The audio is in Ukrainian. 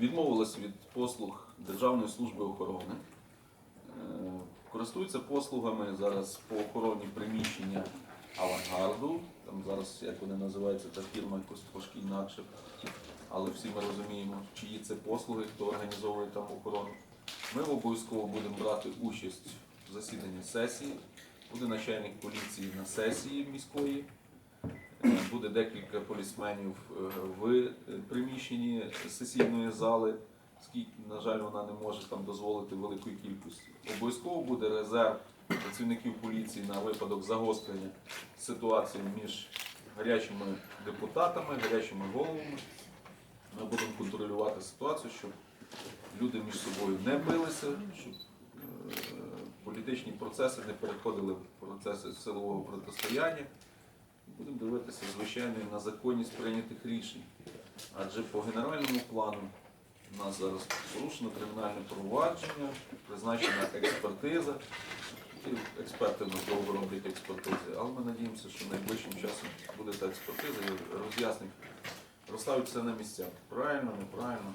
відмовилися від послуг Державної служби охорони. Е, Користуються послугами зараз по охороні приміщення авангарду. Там зараз, як вони називаються, та фірма якось трошки інакше. Але всі ми розуміємо, чиї це послуги, хто організовує там охорону. Ми обов'язково будемо брати участь в засіданні сесії. Буде начальник поліції на сесії міської. Е, Буде декілька полісменів е, в приміщенні сесійної зали. Скільки, на жаль, вона не може там дозволити великої кількості. Обов'язково буде резерв працівників поліції на випадок загострення ситуації між гарячими депутатами, гарячими головами. Ми будемо контролювати ситуацію, щоб люди між собою не билися, щоб е, політичні процеси не переходили в процеси силового протистояння. Будемо дивитися, звичайно, на законність прийнятих рішень. Адже по генеральному плану у нас зараз порушено кримінальне провадження, призначена експертиза. Експерти в нас довго роблять експертизи, але ми надіємося, що найближчим часом буде та експертиза і роз'яснить, розставить все на місця. Правильно, неправильно.